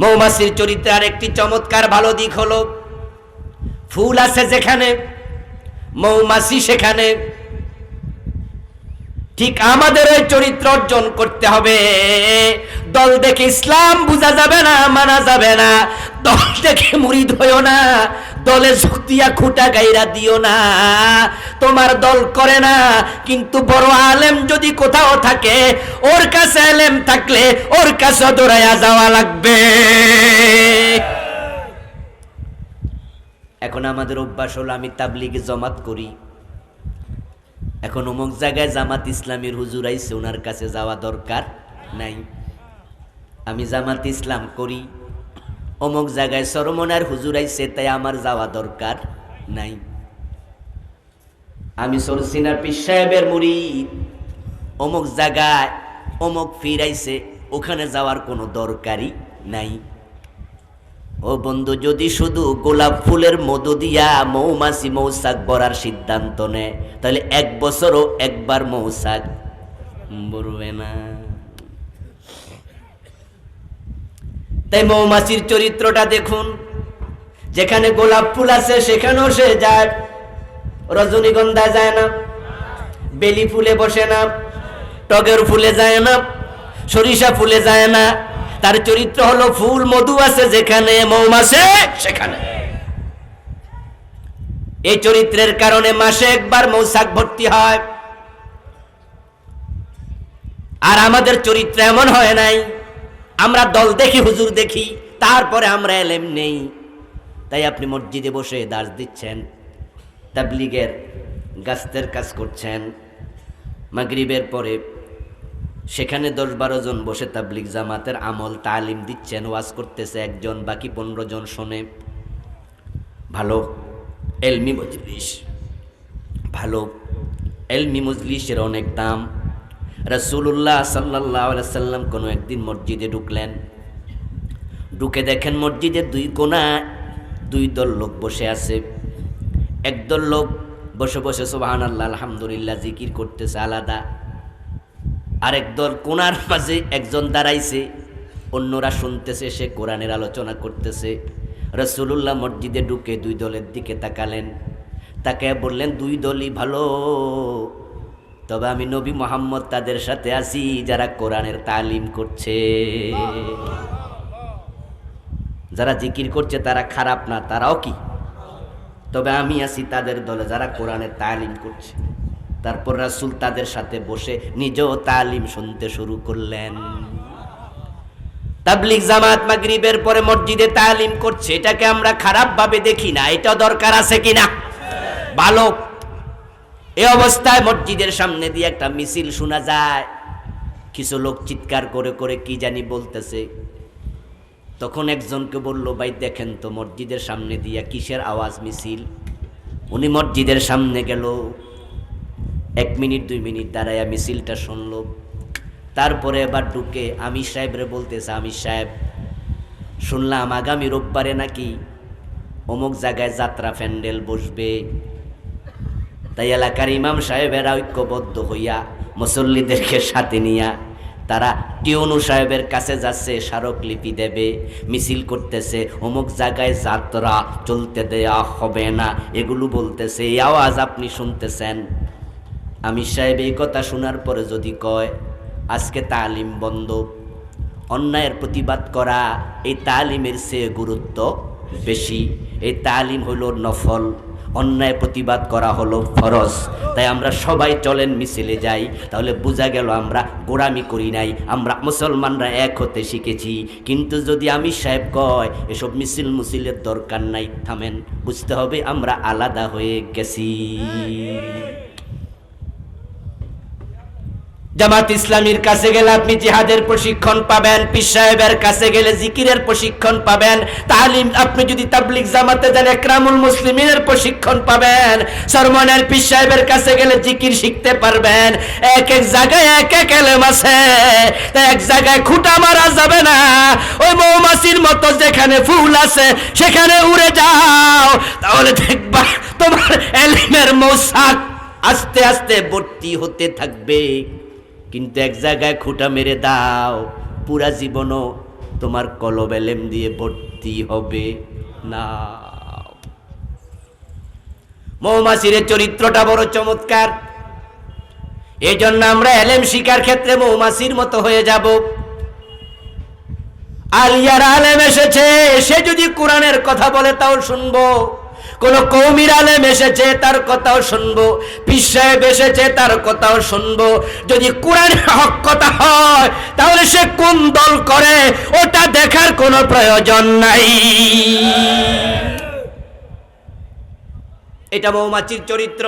মৌমাছির চরিত্রে আরেকটি চমৎকার ভালো দিক হলো, ফুল আছে যেখানে, মৌমাছি সেখানে। ঠিক আমাদের চরিত্র অর্জন করতে হবে। দল দেখে ইসলাম বোঝা যাবে না, মানা যাবে না। দল দেখে মুড়ি ধোয় না। দলে শক্তিয়া খুঁটা গাইরা দিও না। তোমার দল করে না, কিন্তু বড় আলেম যদি কোথাও থাকে, ওর কাছে আলেম থাকলে ওর কাছে দৌড়াইয়া যাওয়া লাগবে। এখন আমাদের অভ্যাস হলো আমি তাবলিগে জমাত করি। এখন অমুক জায়গায় জামাত ইসলামের হুজুর আইসে ওনার কাছে যাওয়া দরকার নাই। আমি জামাত ইসলাম করি। অমুক জায়গায় সরমনার হুজুর আইসে তাই আমার যাওয়া দরকার নাই। আমি সরসিনা পীর সাহেবের মুড়ি অমুক জায়গায় অমুক ফির আইসে ওখানে যাওয়ার কোনো দরকারই নাই। ও বন্ধু, যদি শুধু গোলাপ ফুলের মধু দিয়া মৌমাছি মৌসাক বরার সিদ্ধান্ত নেয় তাহলে এক বছরও একবার মৌসাক বলবে না। তাই মৌমাছির চরিত্রটা দেখুন। যেখানে গোলাপ ফুল আছে, সেখানেও সে যায়। রজনীগন্ধা যায় না। বেলি ফুলে বসে না। টগের ফুলে যায় না। সরিষা ফুলে যায় না। তার চরিত্র হলো ফুল, মধু আছে যেখানে, মৌমাছে সেখানে। এই চরিত্রের কারণে মাসে একবার মৌসাক ভর্তি হয়। আর আমাদের চরিত্র এমন হয় নাই। আমরা দল দেখি, হুজুর দেখি, তারপরে আমরা এলেম নেই। তাই আপনি মসজিদে বসে দাস দিচ্ছেন, তাবলিগের গাছতের কাজ করছেন, মাগরিবের পরে সেখানে দশ বারো জন বসে তাবলিগ জামাতের আমল তালিম দিচ্ছেন, ওয়াজ করতেছে একজন, বাকি পনেরো জন শোনে, ভালো এলমি মজলিস, ভালো এলমি মজলিসের অনেক দাম রাসুল্লাহ সাল্লাহ সাল্লাম কোনো একদিন মসজিদে ঢুকলেন। ঢুকে দেখেন মসজিদের দুই কোনা দুই দল লোক বসে আছে। একদল লোক বসে বসে সোবাহান আল্লাহ আলহামদুলিল্লাহ, জিকির করতেছে আলাদা। আরেক দল কোনার মাঝে একজন দাঁড়াইছে, অন্যরা শুনতেছে, সে কোরআনের আলোচনা করতেছে। রসুল্লাহ মসজিদে ঢুকে দুই দলের দিকে তাকালেন। তাকে বললেন, দুই দলই ভালো। তবে আমি নবী মোহাম্মদ তাদের সাথে আছি, যারা কোরআনের তালিম করছে। যারা জিকির করছে, তারা খারাপ না, তারাও কি? তবে আমি আছি তাদের দলে, যারা কোরআনের তালিম করছে। তারপর রাসুল তাদের সাথে বসে নিজেও তালিম শুনতে শুরু করলেন। তাবলিক জামাত মাগরিবের পরে মসজিদে তালিম করছে, এটাকে আমরা খারাপ ভাবে দেখি না, এটা দরকার আছে কিনা? ভালো এ অবস্থায় মসজিদের সামনে দিয়ে একটা মিছিল শোনা যায়। কিছু লোক চিৎকার করে করে কি জানি বলতেছে। তখন একজনকে বলল, ভাই, দেখেন তো মসজিদের সামনে দিয়া কিসের আওয়াজ মিছিল? উনি মসজিদের সামনে গেল। এক মিনিট, দুই মিনিট দাঁড়াইয়া মিছিলটা শুনলো। তারপরে এবার ঢুকে আমির সাহেবরে বলতেছে, আমির সাহেব, শুনলাম আগামী রোববারে নাকি অমুক জায়গায় যাত্রা প্যান্ডেল বসবে। তাই এলাকার ইমাম সাহেবেরা ঐক্যবদ্ধ হইয়া মুসল্লিদেরকে সাথে নিয়া তারা টিউনু সাহেবের কাছে যাচ্ছে, স্মারকলিপি দেবে, মিছিল করতেছে, অমুক জায়গায় যাত্রা চলতে দেয়া হবে না, এগুলো বলতেছে, এই আওয়াজ আপনি শুনতেছেন? আমির সাহেব এই কথা শোনার পরে যদি কয়, আজকে তালিম বন্ধ, অন্যায়ের প্রতিবাদ করা, এই তালিমের চেয়ে গুরুত্ব বেশি, এই তালিম হলো নফল। অন্যায় প্রতিবাদ করা হলো ফরজ। তাই আমরা সবাই চলেন মিছিলে যাই। তাহলে বোঝা গেল আমরা গোড়ামি করি নাই। আমরা মুসলমানরা এক হতে শিখেছি। কিন্তু যদি আমি সাহেব কয়, এসব মিছিল মুসিলের দরকার নাই, থামেন। বুঝতে হবে আমরা আলাদা হয়ে গেছি। জামাত ইসলামীর কাছে গেলে আপনি জিহাদের প্রশিক্ষণ পাবেন, পীর সাহেবের কাছে গেলে জিকিরের প্রশিক্ষণ পাবেন, তালিম আপনি যদি তাবলিক জামাতে যান, একরামুল মুসলিমিনের প্রশিক্ষণ পাবেন, সরমনের পীর সাহেবের কাছে গেলে জিকির শিখতে পারবেন। এক এক জায়গায় এক এক এলেম আছে এক জায়গায় খুঁটা মারা যাবে না। ওই মৌমাছির মতো যেখানে ফুল আছে, সেখানে উড়ে যাও। তাহলে দেখবা তোমার এলিমের মৌসাক আস্তে আস্তে ভর্তি হতে থাকবে। কিন্তু এক জায়গায় খুঁটা মেরে দাও, পুরা জীবনও তোমার কলব এলেম দিয়ে ভর্তি হবে। না মৌমাছির চরিত্রটা বড় চমৎকার। এই জন্য আমরা এলেম শিকার ক্ষেত্রে মৌমাছির মতো হয়ে যাব। আলিয়ার আলেম এসেছে, সে যদি কোরআনের কথা বলে তাও শুনব। কোন কৌমির আলেম এসেছে, তার কথাও শুনব। পীর সাহেব এসেছে, তার কথাও শুনব। যদি কোরআন হক কথা হয়, তাহলে সে কোন দল করে, ওটা দেখার কোনো প্রয়োজন নাই। এটা মৌমাছির চরিত্র।